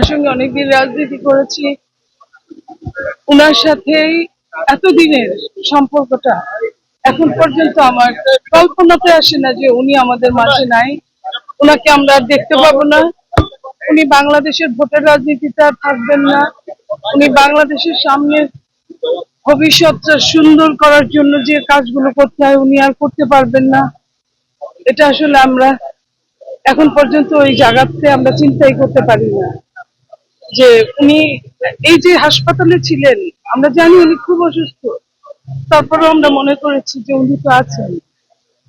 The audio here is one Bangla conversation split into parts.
ওনার সঙ্গে অনেকদিন রাজনীতি করেছি। ওনার সাথেই এতদিনের সম্পর্কটা এখন পর্যন্ত আমার কল্পনাতে আসে না যে উনি আমাদের মাঝে নাই। ওনাকে আমরা দেখতে পাবো না। উনি বাংলাদেশের ভোটের রাজনীতিতে আর থাকবেন না। উনি বাংলাদেশের সামনে ভবিষ্যৎটা সুন্দর করার জন্য যে কাজগুলো করতে হয় উনি আর করতে পারবেন না। এটা আসলে আমরা এখন পর্যন্ত ওই জায়গাতে আমরা চিন্তাই করতে পারি না। যে উনি এই যে হাসপাতালে ছিলেন আমরা জানি উনি খুব অসুস্থ। তারপরেও আমরা মনে করেছি যে উনি তো আছেন।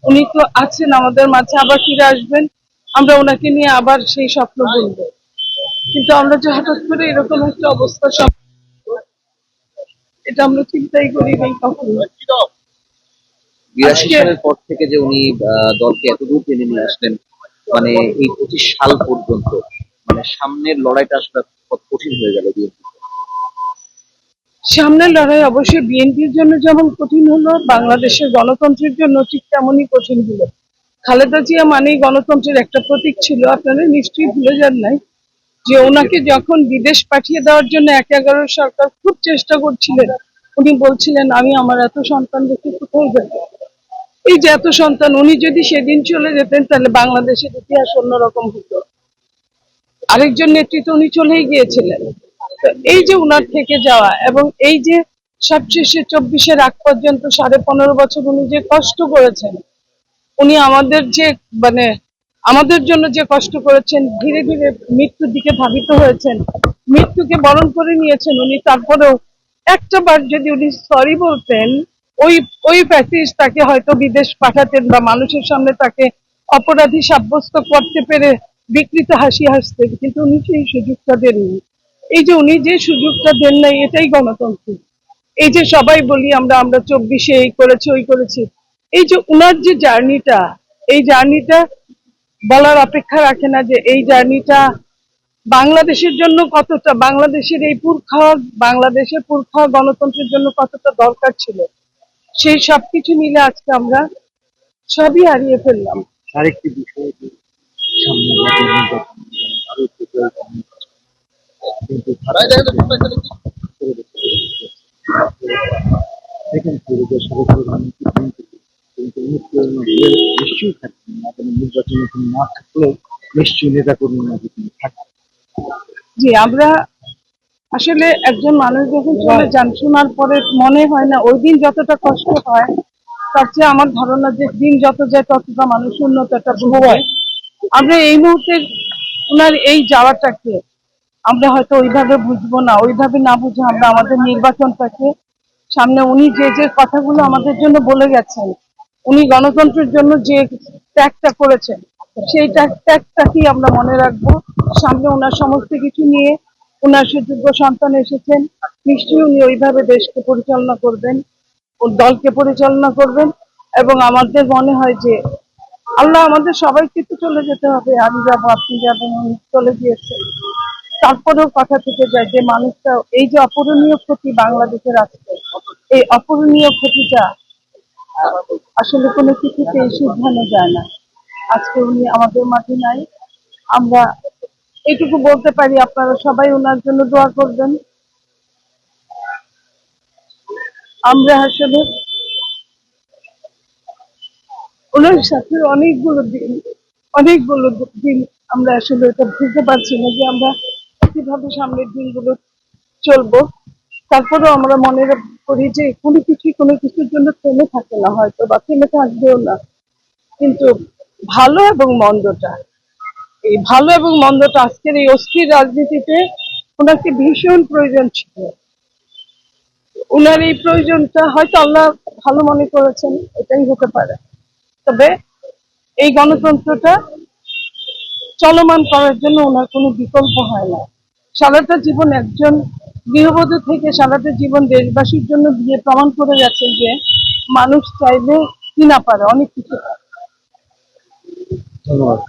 উনি তো আছেন আমাদের মাঝে আবার ফিরে আসবেন। আমরা ওনাকে নিয়ে আবার সেই স্বপ্ন বলব। কিন্তু আমরা যে হঠাৎ করে এরকম একটা অবস্থা সব এটা আমরা চিন্তাই করি নাই কখনো। বিরাশি সালের পর থেকে যে উনি দলকে এতদূর টেনে নিয়ে আসলেন মানে এই পঁচিশ সাল পর্যন্ত মানে সামনের লড়াইটা আসলে কঠিন হয়ে গেল বিএনপি সামনের লড়াই অবশ্যই বিএনপির জন্য যেমন কঠিন হলো, বাংলাদেশের গণতন্ত্রের জন্য ঠিক তেমনই কঠিন হলো। খালেদা জিয়া মানেই গণতন্ত্রের একটা প্রতীক ছিল, আপনারা নিশ্চয়ই ভুলে যান নাই যে ওনাকে যখন বিদেশ পাঠিয়ে দেওয়ার জন্য এক এগারো সরকার খুব চেষ্টা করছিলেন, উনি বলছিলেন, আমি আমার এত সন্তান রেখে কোথায় যাব এই যে এত সন্তান, উনি যদি সেদিন চলে যেতেন, তাহলে বাংলাদেশের ইতিহাস অন্যরকম হতো। আরেকজন নেতৃত্ব উনি চলেই গিয়েছিলেন। তো এই যে উনার থেকে যাওয়া এবং এই যে সবশেষে চব্বিশের আগ পর্যন্ত সাড়ে পনেরো বছর উনি যে কষ্ট করেছেন, উনি আমাদের যে মানে আমাদের জন্য যে কষ্ট করেছেন, ধীরে ধীরে মৃত্যুর দিকে ধাবিত হয়েছেন, মৃত্যুকে বরণ করে নিয়েছেন উনি, তারপরেও একটা বার যদি উনি সরি বলতেন, ওই ওই প্যাকেজ তাকে হয়তো বিদেশ পাঠাতেন বা মানুষের সামনে তাকে অপরাধী সাব্যস্ত করতে পেরে বিকৃত হাসি হাসতেন, কিন্তু উনি সেই সুযোগটা দেননি। এই যে উনি যে সুযোগটা দেন নাই, এটাই গণতন্ত্র। এই যে সবাই বলি আমরা আমরা চব্বিশে এই করেছি, ওই করেছি। এই যে উনার যে জার্নিটা, এই জার্নিটা বলার অপেক্ষা রাখে না যে এই জার্নিটা বাংলাদেশের জন্য কতটা, বাংলাদেশের এই পুরখা বাংলাদেশের পুরখা গণতন্ত্রের জন্য কতটা দরকার ছিল। সেই সবকিছু মিলে আজকে আমরা সবই হারিয়ে ফেললাম। আরেকটি বিষয় সামনে জাতীয় নির্বাচন আরও একটু প্রয়োজন। কিন্তু দেখেন পুরো সারা প্রধানমন্ত্রী কিন্তু কিন্তু অনুপ্রেরণা নিশ্চয়ই থাকবেন না। এবং নির্বাচনে তিনি না থাকলেও নিশ্চয়ই নেতা তিনি থাকবেন জি আমরা আসলে একজন মানুষ যখন চলে যান শোনার পরে মনে হয় না ওই দিন যতটা কষ্ট হয় তার চেয়ে আমার ধারণা যে দিন যত যায় ততটা মানুষ উন্নতটা হয় আমরা এই মুহূর্তে ওনার এই যাওয়াটাকে আমরা হয়তো ওইভাবে বুঝব না, ওইভাবে না বুঝে আমরা আমাদের নির্বাচনটাকে সামনে উনি যে যে কথাগুলো আমাদের জন্য বলে গেছেন, উনি গণতন্ত্রের জন্য যে ত্যাগটা করেছেন, সেই ত্যাগ- ত্যাগটাকেই আমরা মনে রাখব। সামনে ওনার সমস্ত কিছু নিয়ে ওনার সুযোগ্য সন্তান এসেছেন, নিশ্চয়ই উনি ওইভাবে দেশকে পরিচালনা করবেন দলকে পরিচালনা করবেন এবং আমাদের মনে হয় যে আল্লাহ আমাদের সবাইকে তো চলে যেতে হবে। আমি যাব, আপনি যাবেন, উনি চলে গিয়েছেন তারপরেও কথা থেকে যায় যে মানুষটা, এই যে অপূরণীয় ক্ষতি বাংলাদেশের আজকে, এই অপূরণীয় ক্ষতিটা, আসলে কোনো কিছুতে শুধরানো যায় না। আজকে উনি আমাদের মাঝে নাই। আমরা এইটুকু বলতে পারি, আপনারা সবাই ওনার জন্য দোয়া করবেন। আমরা আসলে ওনার সাথে অনেকগুলো দিন অনেকগুলো দিন আমরা আসলে এটা বুঝতে পারছি না যে আমরা কীভাবে সামনের দিনগুলো চলবো। তারপরেও আমরা মনে করি যে কোনো কিছু, কোনো কিছুর জন্য থেমে থাকে না হয়তো বা, থেমে থাকবেও না। কিন্তু ভালো এবং মন্দটা, এই ভালো এবং মন্দটা আজকের এই অস্থির রাজনীতিতে ওনাকে ভীষণ প্রয়োজন ছিল। ওনার এই প্রয়োজনটা হয়তো আল্লাহ ভালো মনে করেছেন, এটাই হতে পারে। তবে এই গণতন্ত্রটা চলমান করার জন্য ওনার কোনো বিকল্প হয় না সারাটা জীবন একজন গৃহবধূ থেকে সারাটা জীবন দেশবাসীর জন্য দিয়ে প্রমাণ করে গেছে যে মানুষ চাইলে কি না পারে, অনেক কিছু। ধন্যবাদ